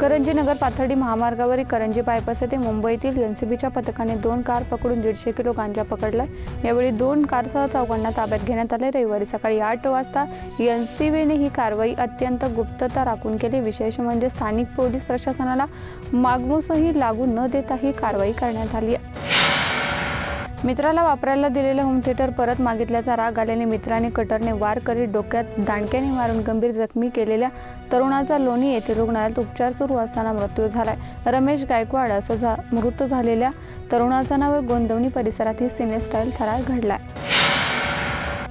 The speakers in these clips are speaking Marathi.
करंजी नगर पाथर्डी महामार्गावरील करंजी बायपास येथे मुंबईतील एनसीबीच्या पथकाने दोन कार पकडून दीडशे किलो गांजा पकडलाय यावेळी दोन कारसह चौघांना ताब्यात घेण्यात आले. रविवारी सकाळी आठ वाजता एनसीबीने ही कारवाई अत्यंत गुप्तता राखून केली. विशेष म्हणजे स्थानिक पोलीस प्रशासनाला मागमूसही लागू न देता ही कारवाई करण्यात आली. आहे मित्राला वापरायला दिलेलं होम थिएटर परत मागितल्याचा राग आल्याने मित्राने कटरने वार करीत डोक्यात दांडक्याने मारून गंभीर जखमी केलेल्या तरुणाचा लोणी येथे रुग्णालयात उपचार सुरू असताना मृत्यू झालाय. रमेश गायकवाड असं झा मृत झालेल्या तरुणाचा नाव गोंदवणी. परिसरात ही सिनेस्टाईल थरार घडलाय.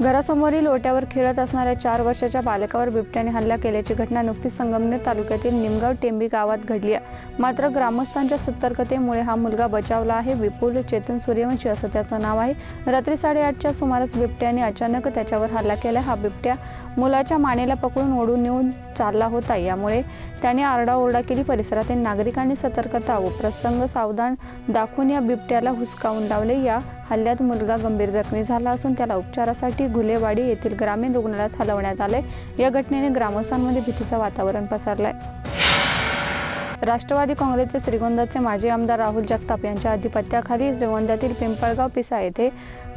घरासमोरील ओट्यावर खेळत असणाऱ्या चार वर्षाच्या बालकावर बिबट्याने हल्ला केल्याची घटना नुकतीच संगमनेर तालुक्यातील निमगाव टेंबी गावात घडली आहे. मात्र ग्रामस्थांच्या सतर्कतेमुळे हा मुलगा बचावला आहे. विपुल चेतन सूर्यवंशी असं त्याचं नाव आहे. रात्री साडेआठच्या सुमारास बिबट्याने अचानक त्याच्यावर हल्ला केला. हा बिबट्या मुलाच्या मानेला पकडून ओढून नेऊन चालला होता. यामुळे त्याने आरडाओरडा केली. परिसरातील नागरिकांनी सतर्कता व प्रसंग सावधान दाखवून या बिबट्याला हुसकावून लावले. या हल्ल्यात मुलगा गंभीर जखमी झाला असून त्याला उपचारासाठी घुलेवाडी येथील ग्रामीण रुग्णालयात हलवण्यात आले. या घटनेने ग्रामस्थांमध्ये भीतीचं वातावरण पसरलंय. राष्ट्रवादी काँग्रेसचे श्रीगोंद्याचे माजी आमदार राहुल जगताप यांच्या अधिपत्याखाली श्रीगोंद्यातील पिंपळगाव पिसा येथे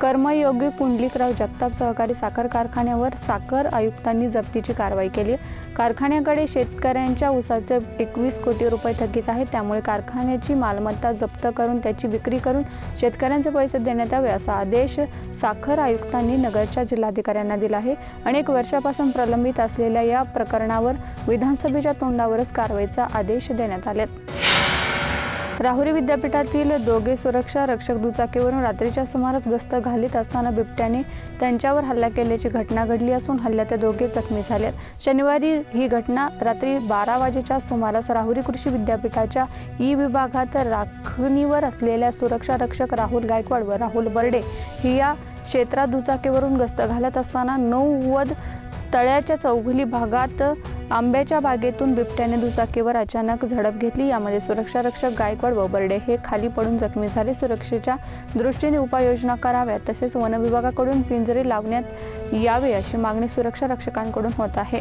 कर्मयोगी पुंडलिकराव जगताप सहकारी साखर कारखान्यावर साखर आयुक्तांनी जप्तीची कारवाई केली. कारखान्याकडे शेतकऱ्यांच्या ऊसाचे एकवीस कोटी रुपये थकीत आहेत. त्यामुळे कारखान्याची मालमत्ता जप्त करून त्याची विक्री करून शेतकऱ्यांचे पैसे देण्यात यावे असा आदेश साखर आयुक्तांनी नगरच्या जिल्हाधिकाऱ्यांना दिला आहे. अनेक वर्षापासून प्रलंबित असलेल्या या प्रकरणावर विधानसभेच्या तोंडावरच कारवाईचा आदेश देण्यात आलेत. राहुरी विद्यापीठातील दोघे सुरक्षा रक्षक दुचाकीवरून रात्रीच्या सुमारास गस्त घालीत असताना बिबट्याने त्यांच्यावर हल्ला केल्याची घटना घडली असून हल्ल्यात ते दोघे जखमी झालेत. शनिवारी ही घटना रात्री बारा वाजेच्या सुमारास राहुरी कृषी विद्यापीठाच्या ई विभागात राखणीवर असलेल्या सुरक्षा रक्षक राहुल गायकवाड व राहुल बर्डे ही या क्षेत्रात दुचाकीवरून गस्त घालत असताना नऊ नऊवद तळ्याच्या चौघली भागात आंब्याच्या बागेतून बिबट्याने दुचाकीवर अचानक झडप घेतली. यामध्ये सुरक्षा रक्षक गायकवाड व बर्डे हे खाली पडून जखमी झाले. सुरक्षेच्या दृष्टीने उपाययोजना कराव्यात तसेच वनविभागाकडून पिंजरे लावण्यात यावे अशी मागणी सुरक्षा रक्षकांकडून होत आहे.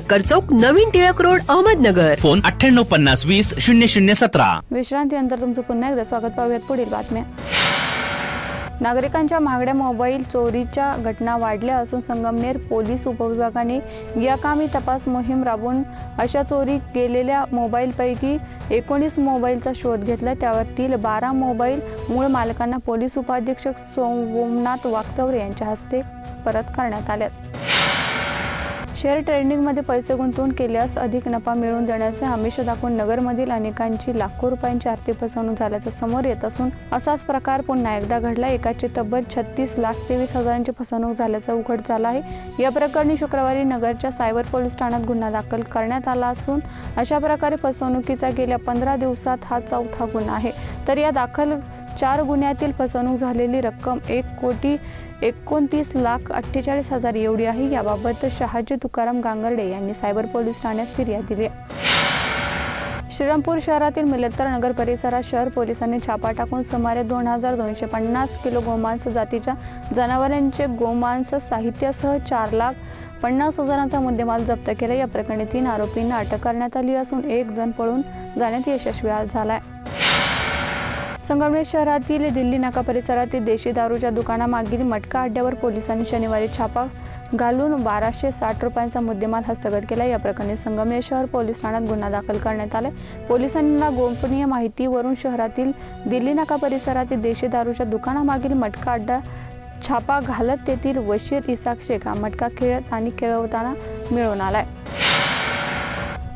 Sakkar Chowk Navin Tilak road Ahmednagar. Phone अठ्ठ्याण्णव पन्नास वीस शून्य शून्य सतरा. विश्रांतीनंतर तुमचं पुन्हा एकदा स्वागत पाहूयात पुढील बातम्या. नागरिकांच्या महागड्या मोबाईल चोरीच्या घटना वाढल्या असून संगमनेर पोलीस उपविभागाने याकामी तपास मोहीम राबवून अशा चोरी गेलेल्या मोबाईलपैकी एकोणीस मोबाईलचा शोध घेतला. त्यातील बारा मोबाईल मूळ मालकांना पोलीस उपाधीक्षक सोमनाथ वागचौरे यांच्या हस्ते परत करण्यात आल्यात. शेअर ट्रेडिंगमध्ये पैसे गुंतवून केल्यास अधिक नफा मिळवून देण्याचे आमिष दाखवून नगरमधील अनेकांची लाखो रुपयांची आर्थिक फसवणूक झाल्याचं समोर येत असून असाच प्रकार पुन्हा एकदा घडला. एकाची तब्बल छत्तीस लाख तेवीस हजारांची फसवणूक झाल्याचं उघड झाला आहे. या प्रकरणी शुक्रवारी नगरच्या सायबर पोलीस ठाण्यात गुन्हा दाखल करण्यात आला असून अशा प्रकारे फसवणुकीचा गेल्या पंधरा दिवसात हा चौथा गुन्हा आहे. तर या दाखल चार गुन्ह्यातील फसवणूक झालेली रक्कम एक कोटी एकोणतीस लाख अठ्ठेचाळीस हजार एवढी आहे. याबाबत शहाजी तुकाराम गांगर्डे यांनी सायबर पोलीस ठाण्यात फिर्याद दिली श्रीरामपूर शहरातील मिलत्तर नगर परिसरात शहर पोलिसांनी छापा टाकून सुमारे दोन हजार दोनशे पन्नास किलो गोमांस जातीच्या जनावरांचे गोमांस साहित्यासह चार लाख पन्नास हजारांचा मुद्देमाल जप्त केला. या प्रकरणी तीन आरोपींना अटक करण्यात आली असून एक जण पळून जाण्यात यशस्वी झाला आहे संगमनेर शहरातील दिल्ली नाका परिसरातील देशी दारूच्या दुकानामागील मटका अड्ड्यावर पोलिसांनी शनिवारी छापा घालून बाराशे साठ रुपयांचा मुद्देमाल हस्तगत केला. या प्रकरणी संगमनेर शहर पोलीस ठाण्यात गुन्हा दाखल करण्यात आला. पोलिसांना गोपनीय माहितीवरून शहरातील दिल्ली नाका परिसरातील देशी दारूच्या दुकानामागील मटका अड्डा छापा घालत तेथील वशीर इसाक शेख हा मटका खेळत आणि खेळवताना मिळून आलाय.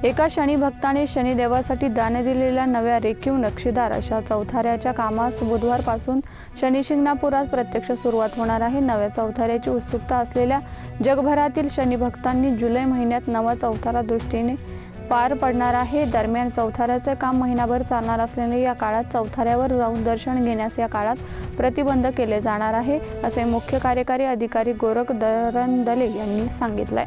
एका शनिभक्ताने शनिदेवासाठी दान दिलेल्या नव्या रेखीव नक्षीदार अशा चौथाऱ्याच्या कामास बुधवारपासून शनिशिंगणापुरात प्रत्यक्ष सुरुवात होणार आहे. नव्या चौथाऱ्याची उत्सुकता असलेल्या जगभरातील शनिभक्तांनी जुलै महिन्यात नवा चौथारा दृष्टीने पार पडणार आहे. दरम्यान चौथाऱ्याचे काम महिनाभर चालणार असल्याने या काळात चौथाऱ्यावर जाऊन दर्शन घेण्यास या काळात प्रतिबंध केले जाणार आहे असे मुख्य कार्यकारी अधिकारी गोरख दरंदले यांनी सांगितलंय.